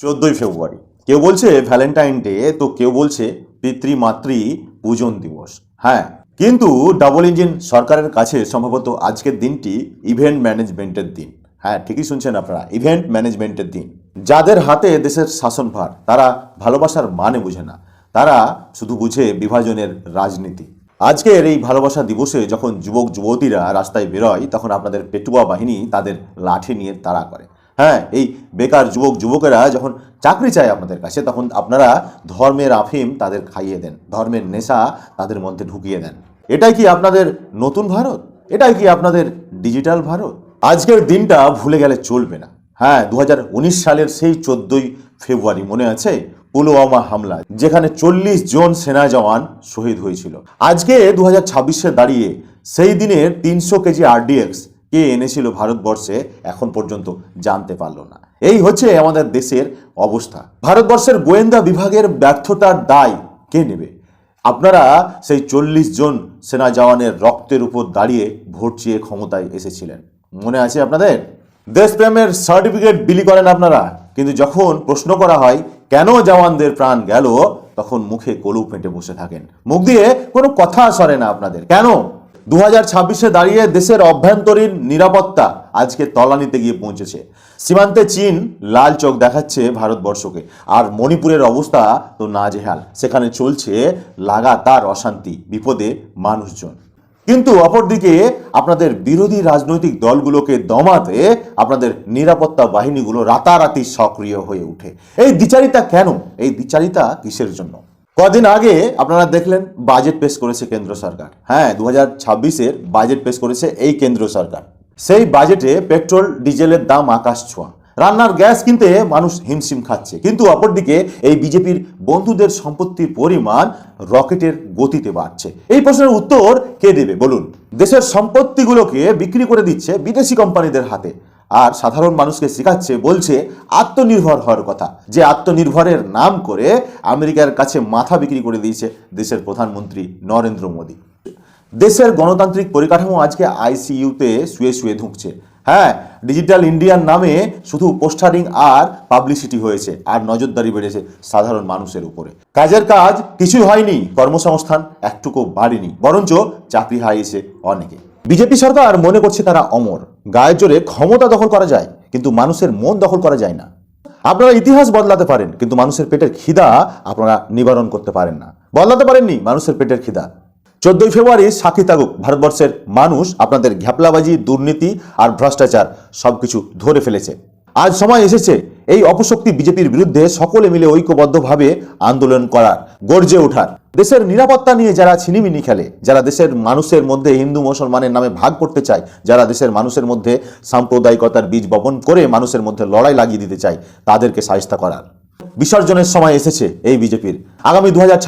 চোদ্দই ফেব্রুয়ারি। কেউ বলছে ভ্যালেন্টাইন ডে তো কেউ বলছে পিতৃমাতৃ পূজন দিবস। হ্যাঁ কিন্তু ডাবল ইঞ্জিন সরকারের কাছে সম্ভবত আজকের দিনটি ইভেন্ট ম্যানেজমেন্টের দিন। হ্যাঁ ঠিকই শুনছেন আপনারা ইভেন্ট ম্যানেজমেন্টের দিন। যাদের হাতে দেশের শাসনভার, তারা ভালোবাসার মানে বুঝে না। তারা শুধু বুঝে বিভাজনের রাজনীতি। আজকের এই ভালোবাসা দিবসে যখন যুবক যুবতীরা রাস্তায় বেরোয়, তখন আপনাদের পেটুয়া বাহিনী তাদের লাঠি নিয়ে তাড়া করে। হ্যাঁ এই বেকার যুবক, যুবকেরা যখন চাকরি চায় আপনাদের কাছে, তখন আপনারা ধর্মের আফিম তাদের খাইয়ে দেন, ধর্মের নেশা তাদের মধ্যে ঢুকিয়ে দেন। এটাই কি আপনাদের নতুন ভারত? এটাই কি আপনাদের ডিজিটাল ভারত? আজকের দিনটা ভুলে গেলে চলবে না। হ্যাঁ দু হাজার উনিশ সালের সেই চোদ্দই ফেব্রুয়ারি, মনে আছে? পুলওয়ামা হামলা, যেখানে চল্লিশ জন সেনা জওয়ান শহীদ হয়েছিল। আজকে দু হাজার দাঁড়িয়ে সেই দিনের তিনশো কেজি আরডিএক্স কে এনেছিল ভারতবর্ষে এখন পর্যন্ত জানতে পারল না। এই হচ্ছে আমাদের দেশের অবস্থা। ভারতবর্ষের গোয়েন্দা বিভাগের ব্যর্থতার দায় কে নেবে? আপনারা সেই চল্লিশ জন সেনা জওয়ানের রক্তের উপর দাঁড়িয়ে ভোট চেয়ে ক্ষমতায় এসেছিলেন। মনে আছে আপনাদের? দেশপ্রেমের সার্টিফিকেট বিলি করেন আপনারা। কিন্তু যখন প্রশ্ন করা হয়, কেন জওয়ানদের প্রাণ গেল? তখন মুখে কলু পেটে বসে থাকেন। মুখ দিয়ে কোনো কথা সরে না আপনাদের। কেন? দু হাজার ছাব্বিশে দাঁড়িয়ে দেশের অভ্যন্তরীণ নিরাপত্তা আজকে তলানিতে গিয়ে পৌঁছেছে। সীমান্তে চীন লাল চোখ দেখাচ্ছে ভারতবর্ষকে। আর মণিপুরের অবস্থা তো নাজেহাল। সেখানে চলছে লাগাতার অশান্তি, বিপদে মানুষজন। কিন্তু অপরদিকে আপনাদের বিরোধী রাজনৈতিক দলগুলোকে দমাতে আপনাদের নিরাপত্তা বাহিনীগুলো রাতারাতি সক্রিয় হয়ে ওঠে। এই দ্বিচারিতা কেন? এই দ্বিচারিতা কিসের জন্য? কদিন আগে আপনারা দেখলেন বাজেট পেশ করেছে কেন্দ্র সরকার। হ্যাঁ দু হাজার ছাব্বিশের বাজেট পেশ করেছে এই কেন্দ্র সরকার। সেই বাজেটে পেট্রোল ডিজেলের দাম আকাশ ছোঁয়া। রান্নার গ্যাস কিনতে মানুষ হিমশিম খাচ্ছে। কিন্তু অপরদিকে এই বিজেপির বন্ধুদের সম্পত্তির পরিমাণ রকেটের গতিতে বাড়ছে। এই প্রশ্নের উত্তর কে দেবে? বলুন। দেশের সম্পত্তিগুলোকে বিক্রি করে দিচ্ছে বিদেশি কোম্পানিদের হাতে। আর সাধারণ মানুষকে শেখাচ্ছে, বলছে আত্মনির্ভর হওয়ার কথা। যে আত্মনির্ভরের নাম করে আমেরিকার কাছে মাথা বিক্রি করে দিয়েছে দেশের প্রধানমন্ত্রী নরেন্দ্র মোদী। দেশের গণতান্ত্রিক পরিকাঠামো আজকে আইসিইউতে শুয়ে শুয়ে ধুঁকছে। হ্যাঁ ডিজিটাল ইন্ডিয়ার নামে শুধু পোস্টারিং আর পাবলিসিটি হয়েছে আর নজরদারি বেড়েছে সাধারণ মানুষের উপরে। কাজের কাজ কিছুই হয়নি, কর্মসংস্থান একটুকু বাড়েনি, বরঞ্চ চাকরি হারিয়েছে অনেকে। বিজেপি সরকার মনে করছে তারা অমর, গায়ের জোরে ক্ষমতা দখল করা যায়, কিন্তু মানুষের মন দখল করা যায় না। আপনারা ইতিহাস বদলাতে পারেন, কিন্তু মানুষের পেটের খিদা আপনারা নিবারণ করতে পারেন না। বদলাতে পারেননি, মানুষের পেটের খিদা। চোদ্দই ফেব্রুয়ারি সাক্ষী থাকুক ভারতবর্ষের মানুষ, আপনাদের ঘ্যাপলাবাজি, দুর্নীতি আর ভ্রষ্টাচার সবকিছু ধরে ফেলেছে। আজ সময় এসেছে এই অপশক্তি বিজেপির বিরুদ্ধে সকলে মিলে ঐক্যবদ্ধভাবে আন্দোলন করার, গর্জে ওঠার। দেশের নিরাপত্তা নিয়ে যারা ছিনিমিনি খেলে, যারা দেশের মানুষের মধ্যে হিন্দু মুসলমানের নামে ভাগ করতে চায়, যারা দেশের মানুষের মধ্যে সাম্প্রদায়িকতার বীজ বপন করে মানুষের মধ্যে লড়াই লাগিয়ে দিতে চায়, তাদেরকে সাহিস্তা করার। বিসর্জনের সময় এসেছে এই বিজেপির। আগামী দু হাজার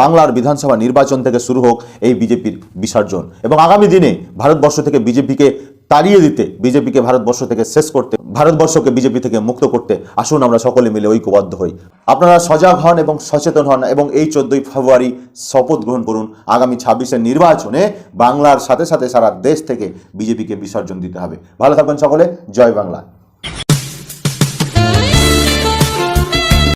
বাংলার বিধানসভা নির্বাচন থেকে শুরু হোক এই বিজেপির বিসর্জন। এবং আগামী দিনে ভারতবর্ষ থেকে বিজেপিকে তাড়িয়ে দিতে, বিজেপিকে ভারতবর্ষ থেকে শেষ করতে, ভারতবর্ষকে বিজেপি থেকে মুক্ত করতে আসুন আমরা সকলে মিলে ঐক্যবদ্ধ হই। আপনারা সজাগ হন এবং সচেতন হন এবং এই চোদ্দই ফেব্রুয়ারি শপথ গ্রহণ করুন। আগামী ছাব্বিশের নির্বাচনে বাংলার সাথে সাথে সারা দেশ থেকে বিজেপিকে বিসর্জন দিতে হবে। ভালো থাকবেন সকলে। জয় বাংলা।